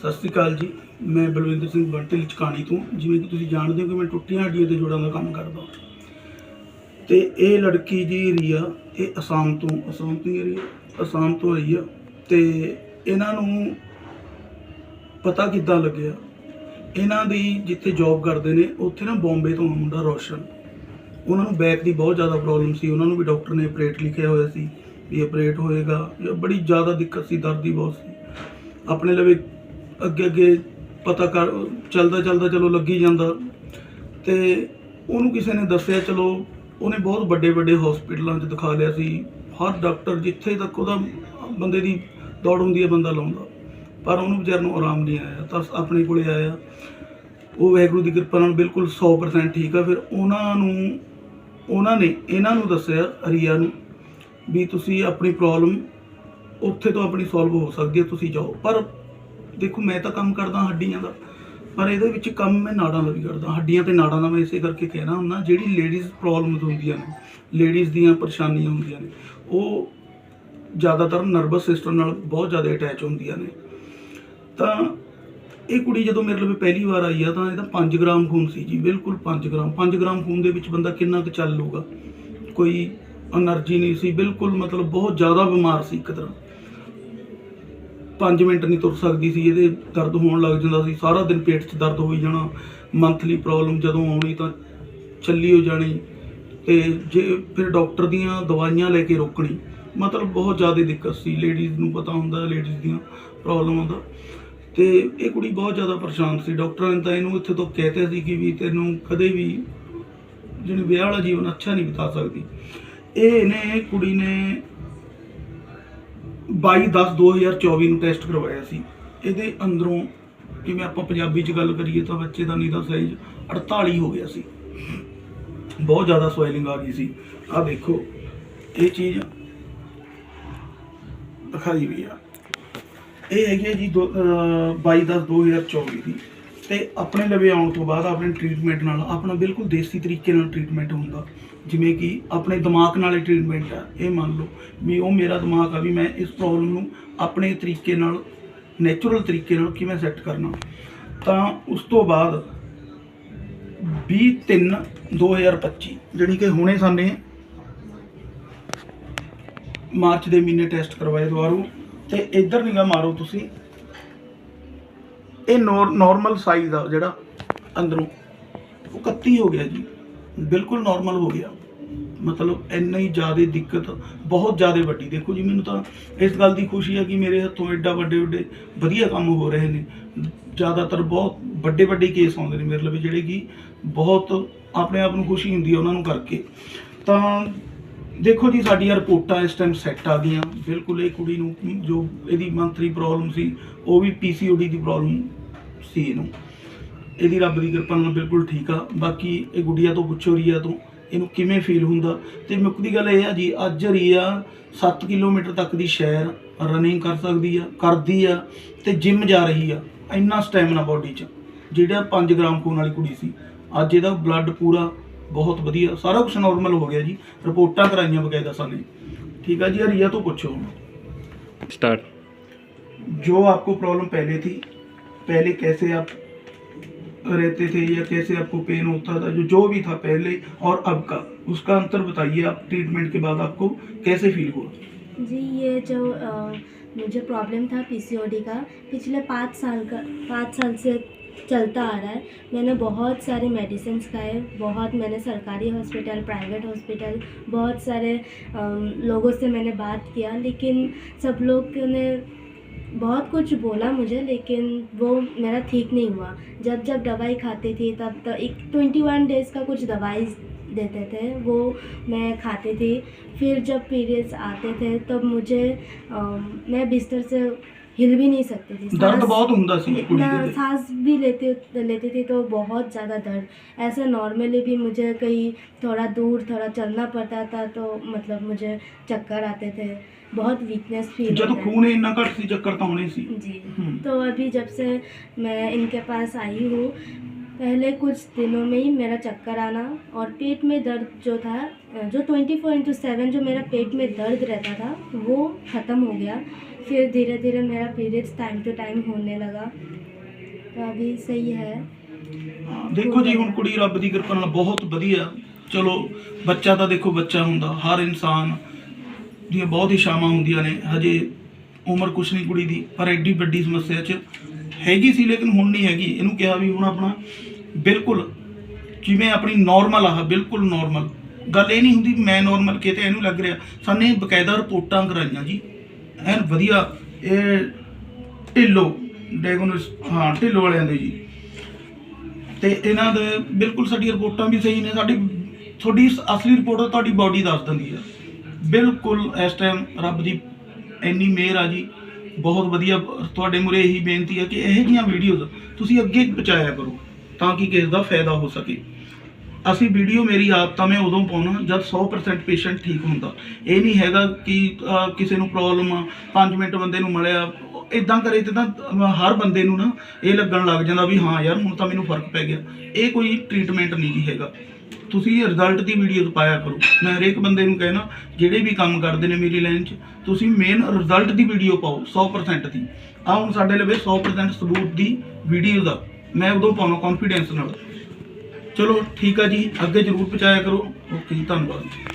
ਸਤਿ ਸ਼੍ਰੀ ਅਕਾਲ ਜੀ। ਮੈਂ ਬਲਵਿੰਦਰ ਸਿੰਘ ਬੰਟੀ ਚਕਾਣੀ ਤੋਂ। ਜਿਵੇਂ ਕਿ ਤੁਸੀਂ ਜਾਣਦੇ ਹੋ ਕਿ ਮੈਂ ਟੁੱਟੀਆਂ ਹੱਡੀਆਂ 'ਤੇ ਜੋੜਾਂ ਦਾ ਕੰਮ ਕਰਦਾ। ਤੇ ਇਹ ਲੜਕੀ ਜੀ ਰੀਆ ਇਹ ਅਸਾਮ ਤੋਂ ਅਸਾਮ ਤੋਂ ਹੀ ਰੀਆ ਅਸਾਮ ਤੋਂ ਆਈ ਆ। ਤੇ ਇਹਨਾਂ ਨੂੰ ਪਤਾ ਕਿੱਦਾਂ ਲੱਗਿਆ? ਇਹਨਾਂ ਦੀ ਜਿੱਥੇ ਜੌਬ ਕਰਦੇ ਨੇ, ਉੱਥੇ ਨਾ ਬੰਬੇ ਤੋਂ ਮੁੰਡਾ ਰੋਸ਼ਨ। ਉਹਨਾਂ ਨੂੰ ਬੈਕ ਦੀ ਬਹੁਤ ਜ਼ਿਆਦਾ ਪ੍ਰੋਬਲਮ ਸੀ। ਉਹਨਾਂ ਨੂੰ ਵੀ ਡਾਕਟਰ ਨੇ ਆਪਰੇਟ ਲਿਖਿਆ ਹੋਇਆ ਸੀ ਵੀ ਆਪਰੇਟ ਹੋਏਗਾ ਇਹ ਬੜੀ ਜ਼ਿਆਦਾ ਦਿੱਕਤ ਸੀ, ਦਰਦ ਦੀ ਬਹੁਤ ਸੀ। ਆਪਣੇ ਲਵੇ ਅੱਗੇ ਅੱਗੇ ਪਤਾ ਕਰ ਚੱਲਦਾ ਚਲਦਾ ਚਲੋ ਲੱਗੀ ਜਾਂਦਾ। ਤੇ ਉਹਨੂੰ ਕਿਸੇ ਨੇ ਦੱਸਿਆ, ਚਲੋ ਉਹਨੇ ਬਹੁਤ ਵੱਡੇ ਵੱਡੇ ਹਸਪੀਟਲਾਂ 'ਚ ਦਿਖਾ ਲਿਆ ਸੀ। ਹਰ ਡਾਕਟਰ ਜਿੱਥੇ ਤੱਕ ਉਹਦਾ ਬੰਦੇ ਦੀ ਦੌੜ ਹੁੰਦੀ ਹੈ, ਬੰਦਾ ਲਾਉਂਦਾ। ਪਰ ਉਹਨੂੰ ਵਿਚਾਰ ਨੂੰ ਆਰਾਮ ਨਹੀਂ ਆਇਆ, ਤਾਂ ਆਪਣੇ ਕੋਲੇ ਆਇਆ। ਉਹ ਵਾਹਿਗੁਰੂ ਦੀ ਕਿਰਪਾ ਨਾਲ ਬਿਲਕੁਲ 100% ਠੀਕ ਆ। ਫਿਰ ਉਹਨਾਂ ਨੂੰ, ਉਹਨਾਂ ਨੇ ਇਹਨਾਂ ਨੂੰ ਦੱਸਿਆ ਰੀਆ ਨੂੰ, ਵੀ ਤੁਸੀਂ ਆਪਣੀ ਪ੍ਰੋਬਲਮ ਉੱਥੇ ਤੋਂ ਆਪਣੀ ਸੋਲਵ ਹੋ ਸਕਦੀ ਹੈ, ਤੁਸੀਂ ਜਾਓ। ਪਰ ਦੇਖੋ ਮੈਂ ਤਾਂ ਕੰਮ ਕਰਦਾ ਹੱਡੀਆਂ ਦਾ, ਪਰ ਇਹਦੇ ਵਿੱਚ ਕੰਮ ਮੈਂ ਨਾੜਾਂ ਦਾ ਵੀ ਕਰਦਾ, ਹੱਡੀਆਂ ਤੇ ਨਾੜਾਂ ਦਾ ਮੈਂ ਇਸੇ ਕਰਕੇ ਕਹਿਣਾ ਹੁੰਦਾ, ਜਿਹੜੀ ਲੇਡੀਜ਼ ਪ੍ਰੋਬਲਮਸ ਹੁੰਦੀਆਂ ਨੇ ਲੇਡੀਜ਼ ਦੀਆਂ ਪਰੇਸ਼ਾਨੀਆਂ ਹੁੰਦੀਆਂ ਨੇ, ਉਹ ਜ਼ਿਆਦਾਤਰ ਨਰਵਸ ਸਿਸਟਮ ਨਾਲ ਬਹੁਤ ਜ਼ਿਆਦਾ ਅਟੈਚ ਹੁੰਦੀਆਂ ਨੇ। ਤਾਂ ਇਹ ਕੁੜੀ ਜਦੋਂ ਮੇਰੇ ਲਈ ਪਹਿਲੀ ਵਾਰ ਆਈ ਆ, ਤਾਂ ਇਹਦਾ 5 ਗ੍ਰਾਮ ਖੂਨ ਸੀ ਜੀ, ਬਿਲਕੁਲ 5 ਗ੍ਰਾਮ 5 ਗ੍ਰਾਮ ਖੂਨ ਦੇ ਵਿੱਚ ਬੰਦਾ ਕਿੰਨਾ ਕੁ ਚੱਲ ਲੂਗਾ ਕੋਈ એનર્ਜੀ ਨਹੀਂ ਸੀ, ਬਿਲਕੁਲ ਮਤਲਬ ਬਹੁਤ ਜ਼ਿਆਦਾ ਬਿਮਾਰ ਸੀ ਇੱਕ ਤਰ੍ਹਾਂ। 5 ਮਿੰਟ ਨਹੀਂ ਤੁਰ ਸਕਦੀ ਸੀ, ਇਹਦੇ ਦਰਦ ਹੋਣ ਲੱਗ ਜਾਂਦਾ ਸੀ, ਸਾਰਾ ਦਿਨ ਪੇਟ 'ਚ ਦਰਦ ਹੋਈ ਜਾਣਾ ਮੰਥਲੀ ਪ੍ਰੋਬਲਮ ਜਦੋਂ ਆਉਣੀ ਤਾਂ ਚੱਲੀ ਹੋ ਜਾਣੀ, ਤੇ ਜੇ ਫਿਰ ਡਾਕਟਰ ਦੀਆਂ ਦਵਾਈਆਂ ਲੈ ਕੇ ਰੋਕਣੀ, ਮਤਲਬ ਬਹੁਤ ਜ਼ਿਆਦਾ ਦਿੱਕਤ ਸੀ ਲੇਡੀਜ਼ ਨੂੰ ਪਤਾ ਹੁੰਦਾ ਲੇਡੀਜ਼ ਦੀਆਂ ਪ੍ਰੋਬਲਮਾਂ ਦਾ, ਤੇ ਇਹ ਕੁੜੀ ਬਹੁਤ ਜ਼ਿਆਦਾ ਪਰੇਸ਼ਾਨ ਸੀ ਡਾਕਟਰਾਂ ਨੇ ਤਾਂ ਇਹਨੂੰ ਇੱਥੇ ਤੋਂ ਕਹਿਤੇ ਸੀ ਕਿ ਵੀ ਤੈਨੂੰ ਕਦੇ ਵੀ ਜਿਹੜੀ ਵਿਆਹ ਵਾਲਾ ਜੀਵਨ ਅੱਛਾ ਨਹੀਂ ਬਿਤਾ ਸਕਦੀ। ਇਹ ਨੇ, ਕੁੜੀ ਨੇ 22/10/2024 ਨੂੰ ਟੈਸਟ ਕਰਵਾਇਆ ਸੀ। ਇਹਦੇ ਅੰਦਰੋਂ ਜਿਵੇਂ ਆਪਾਂ ਪੰਜਾਬੀ 'ਚ ਗੱਲ ਕਰੀਏ ਤਾਂ ਬੱਚੇ ਦਾ ਨੀਂਦਾ ਸਾਈਜ਼ 48 ਹੋ ਗਿਆ ਸੀ। ਬਹੁਤ ਜ਼ਿਆਦਾ ਸਵੈਲਿੰਗ ਆ ਗਈ ਸੀ। ਆਹ ਦੇਖੋ, ਇਹ ਚੀਜ਼ ਦਿਖਾਈ ਵੀ ਆ। ਇਹ ਹੈਗੀ ਹੈ ਜੀ 22/10/2024 ਦੀ ਤੇ ਆਪਣੇ ਲਵੇ ਆਉਣ ਤੋਂ ਬਾਅਦ ਆਪਣੇ ਟ੍ਰੀਟਮੈਂਟ ਨਾਲ, ਆਪਣਾ ਬਿਲਕੁਲ ਦੇਸੀ ਤਰੀਕੇ ਨਾਲ ਟ੍ਰੀਟਮੈਂਟ ਹੁੰਦਾ। ਜਿਵੇਂ ਕਿ ਆਪਣੇ ਦਿਮਾਗ ਨਾਲ ਹੀ ਟ੍ਰੀਟਮੈਂਟ ਆ, ਇਹ ਮੰਨ ਲਓ ਵੀ ਉਹ ਮੇਰਾ ਦਿਮਾਗ ਆ ਵੀ ਮੈਂ ਇਸ ਪ੍ਰੋਬਲਮ ਨੂੰ ਆਪਣੇ ਤਰੀਕੇ ਨਾਲ ਨੇਚਰਲ ਤਰੀਕੇ ਨਾਲ ਕਿਵੇਂ ਸੈੱਟ ਕਰਨਾ। ਤਾਂ ਉਸ ਤੋਂ ਬਾਅਦ 20/3/2025 ਜਿਹੜੀ ਕਿ ਹੁਣੇ ਸਾਨੇ ਮਾਰਚ ਦੇ ਮਹੀਨੇ ਟੈਸਟ ਕਰਵਾਏ ਦੁਬਾਰਾ ਤੇ ਇੱਧਰ ਨਿਗਾ ਮਾਰੋ ਤੁਸੀਂ, ਇਹ ਨੋਰਮਲ ਸਾਈਜ਼ ਆ ਜਿਹੜਾ ਅੰਦਰੋਂ। ਉਹ 31 ਹੋ ਗਿਆ ਜੀ। ਬਿਲਕੁਲ ਨਾਰਮਲ ਹੋ ਗਿਆ। ਮਤਲਬ ਇੰਨੀ ਜ਼ਿਆਦਾ ਦਿੱਕਤ, ਬਹੁਤ ਜ਼ਿਆਦਾ ਵੱਡੀ। ਦੇਖੋ ਜੀ, ਮੈਨੂੰ ਤਾਂ ਇਸ ਗੱਲ ਦੀ ਖੁਸ਼ੀ ਹੈ ਕਿ ਮੇਰੇ ਹੱਥੋਂ ਐਡਾ ਵੱਡੇ ਵੱਡੇ ਵਧੀਆ ਕੰਮ ਹੋ ਰਹੇ ਨੇ। ਜ਼ਿਆਦਾਤਰ ਬਹੁਤ ਵੱਡੇ ਵੱਡੇ ਕੇਸ ਆਉਂਦੇ ਨੇ ਮੇਰੇ ਲਈ ਜਿਹੜੇ ਕਿ ਬਹੁਤ ਆਪਣੇ ਆਪ ਨੂੰ ਖੁਸ਼ੀ ਹੁੰਦੀ ਹੈ ਉਹਨਾਂ ਨੂੰ ਕਰਕੇ। ਤਾਂ ਦੇਖੋ ਜੀ, ਸਾਡੀਆਂ ਰਿਪੋਰਟਾਂ ਇਸ ਟਾਈਮ ਸੈੱਟ ਆ ਗਈਆਂ। ਬਿਲਕੁਲ ਇਹ ਕੁੜੀ ਨੂੰ, ਜੋ ਇਹਦੀ ਮੰਥਲੀ ਪ੍ਰੋਬਲਮ ਸੀ, ਉਹ ਵੀ ਪੀਸੀਓਡੀ ਦੀ ਪ੍ਰੋਬਲਮ ਸੀ ਇਹਨੂੰ। ਇਹਦੀ ਰੱਬ ਦੀ ਕਿਰਪਾ ਨਾਲ ਬਿਲਕੁਲ ਠੀਕ ਆ ਬਾਕੀ ਇਹ ਗੁੱਡੀਆ ਤੋਂ ਪੁੱਛੋ ਰੀਆ ਤੋਂ ਇਹਨੂੰ ਕਿਵੇਂ ਫੀਲ ਹੁੰਦਾ ਤੇ ਮੁੱਕਦੀ ਗੱਲ ਇਹ ਆ ਜੀ ਅੱਜ ਰੀਆ 7 ਕਿਲੋਮੀਟਰ ਤੱਕ ਦੀ ਸ਼ੈਰ ਰਨਿੰਗ ਕਰ ਸਕਦੀ ਆ ਕਰਦੀ ਆ ਤੇ ਜਿਮ ਜਾ ਰਹੀ ਆ ਇੰਨਾ ਸਟੈਮਿਨਾ ਬਾਡੀ 'ਚ ਜਿਹੜਾ 5 ਗ੍ਰਾਮ ਖੂਨ ਵਾਲੀ ਕੁੜੀ ਸੀ ਅੱਜ ਇਹਦਾ ਬਲੱਡ ਪੂਰਾ ਬਹੁਤ ਵਧੀਆ ਸਾਰਾ ਕੁਝ ਨਾਰਮਲ ਹੋ ਗਿਆ ਜੀ ਰਿਪੋਰਟਾਂ ਕਰਾਈਆਂ ਬਕਾਇਦਾ ਸਾਨੇ ਠੀਕ ਆ ਜੀ ਰੀਆ ਤੋਂ ਪੁੱਛੋ स्टार्ट जो आपको प्रॉब्लम पहले थी पहले कैसे आप रहते थे या कैसे आपको पेन होता था जो जो भी था पहले और अब का उसका अंतर बताइए आप ट्रीटमेंट के बाद आपको कैसे फील हुआ? जी ये जो अ, मुझे प्रॉब्लम था पीसीओडी का पिछले पाँच साल का पाँच साल से चलता आ रहा है। मैंने बहुत सारे मेडिसिन खाए बहुत मैंने सरकारी हॉस्पिटल प्राइवेट हॉस्पिटल बहुत सारे अम, लोगों से मैंने बात किया लेकिन सब लोग ने बहुत कुछ बोला मुझे लेकिन वो मेरा ठीक नहीं हुआ। जब जब दवाई खाती थी तब तो एक ट्वेंटी वन डेज़ का कुछ दवाई देते थे वो मैं खाती थी। फिर जब पीरियड्स आते थे तब मुझे आ, मैं बिस्तर से हिल भी नहीं सकते थे। दर्द बहुत उमदा सी सांस भी लेते लेते थे तो बहुत ज़्यादा दर्द। ऐसे नॉर्मली भी मुझे कहीं थोड़ा दूर थोड़ा चलना पड़ता था तो मतलब मुझे चक्कर आते थे। बहुत वीकनेस फील जब तो खून है ना सी चक्कर तो होने सी। जी। हम्म। तो अभी जब से मैं इनके पास आई हूँ पहले कुछ दिनों में ही मेरा चक्कर आना और पेट में दर्द जो था जो ट्वेंटी फोर इंटू सेवन जो मेरा पेट में दर्द रहता था वो ख़त्म हो गया। फिर धीरे धीरे मेरा पीरियड्स टाइम टू टाइम होने लगा तो अभी सही है ਹਾਂ, ਦੇਖੋ ਜੀ ਹੁਣ ਕੁੜੀ ਰੱਬ ਦੀ ਕਿਰਪਾ ਨਾਲ ਬਹੁਤ ਵਧੀਆ ਚਲੋ ਬੱਚਾ ਤਾਂ ਦੇਖੋ ਬੱਚਾ ਹੁੰਦਾ ਹਰ ਇਨਸਾਨ ਦੀਆਂ ਬਹੁਤ ਇਛਾਵਾਂ ਹੁੰਦੀਆਂ ਨੇ ਹਜੇ ਉਮਰ ਕੁਛ ਨਹੀਂ ਕੁੜੀ ਦੀ ਪਰ ਐਡੀ ਵੱਡੀ ਸਮੱਸਿਆ 'ਚ ਹੈਗੀ ਸੀ ਲੇਕਿਨ ਹੁਣ ਨਹੀਂ ਹੈਗੀ ਇਹਨੂੰ ਕਿਹਾ ਵੀ ਹੁਣ ਆਪਣਾ ਬਿਲਕੁਲ ਜਿਵੇਂ ਆਪਣੀ ਨਾਰਮਲ ਆ ਬਿਲਕੁਲ ਨਾਰਮਲ ਗੱਲ ਇਹ ਨਹੀਂ ਹੁੰਦੀ ਵੀ ਮੈਂ ਨਾਰਮਲ ਕਿਤੇ ਇਹਨੂੰ ਲੱਗ ਰਿਹਾ ਸਾਨੇ ਬਕਾਇਦਾ ਰਿਪੋਰਟਾਂ ਕਰਾਈਆਂ ਜੀ ਐਨ ਵਧੀਆ। ਇਹ ਢਿੱਲੋ ਡਾਇਗਨੋਸ ਹਾਂ, ਢਿੱਲੋ ਵਾਲਿਆਂ ਦੇ ਜੀ। ਤੇ ਇਹਨਾਂ ਦੇ ਬਿਲਕੁਲ ਸਾਡੀ ਰਿਪੋਰਟਾਂ ਵੀ ਸਹੀ ਨੇ। ਸਾਡੀ, ਤੁਹਾਡੀ ਅਸਲੀ ਰਿਪੋਰਟ ਤੁਹਾਡੀ ਬਾਡੀ ਦੱਸ ਦਿੰਦੀ ਹੈ ਬਿਲਕੁਲ ਇਸ ਟਾਈਮ ਰੱਬ ਦੀ ਇੰਨੀ ਮਿਹਰ ਆ ਜੀ। ਬਹੁਤ ਵਧੀਆ, ਤੁਹਾਡੇ ਮੁਰੇ ਇਹੀ ਬੇਨਤੀ ਹੈ ਕਿ ਇਹੋ ਜਿਹੀਆਂ ਵੀਡੀਓਜ਼ ਤੁਸੀਂ ਅੱਗੇ ਪਹੁੰਚਾਇਆ ਕਰੋ, ਤਾਂ ਕਿ ਕਿਸੇ ਦਾ ਫਾਇਦਾ ਹੋ ਸਕੇ। ਅਸੀਂ ਵੀਡੀਓ ਮੇਰੀ ਆਪ ਤਾਂ ਮੈਂ ਉਦੋਂ ਪਾਉਣਾ ਜਦ 100% ਪੇਸ਼ੈਂਟ ਠੀਕ ਹੁੰਦਾ। ਇਹ ਨਹੀਂ ਹੈਗਾ ਕਿ ਅਹ, ਕਿਸੇ ਨੂੰ ਪ੍ਰੋਬਲਮ ਆ 5 ਮਿੰਟ ਬੰਦੇ ਨੂੰ ਮਿਲਿਆ। ਇਦਾਂ ਕਰੇ ਤੇ ਤਾਂ ਹਰ ਬੰਦੇ ਨੂੰ ਨਾ ਇਹ ਲੱਗਣ ਲੱਗ ਜਾਂਦਾ ਵੀ ਹਾਂ ਯਾਰ ਹੁਣ ਤਾਂ ਮੈਨੂੰ ਫ਼ਰਕ ਪੈ ਗਿਆ। ਇਹ ਕੋਈ ਟ੍ਰੀਟਮੈਂਟ ਨਹੀਂ ਜੀ ਹੈਗਾ। ਤੁਸੀਂ ਰਿਜ਼ਲਟ ਦੀ ਵੀਡੀਓ ਪਾਇਆ ਕਰੋ। ਮੈਂ ਹਰੇਕ ਬੰਦੇ ਨੂੰ ਕਹਿਣਾ ਜਿਹੜੇ ਵੀ ਕੰਮ ਕਰਦੇ ਨੇ ਮੇਰੀ ਲਾਈਨ 'ਚ ਤੁਸੀਂ ਮੇਨ ਰਿਜ਼ਲਟ ਦੀ ਵੀਡੀਓ ਪਾਓ 100% ਦੀ। ਆ ਹੁਣ ਸਾਡੇ ਲਵੇ 100% ਸਬੂਤ ਦੀ ਵੀਡੀਓ ਦਾ। ਮੈਂ ਉਦੋਂ ਪਾਉਣਾ ਕੌਨਫੀਡੈਂਸ ਨਾਲ। ਚਲੋ ਠੀਕ ਆ ਜੀ ਅੱਗੇ ਜਰੂਰ ਪਹੁੰਚਾਇਆ ਕਰੋ। ਓਕੇ ਜੀ ਧੰਨਵਾਦ।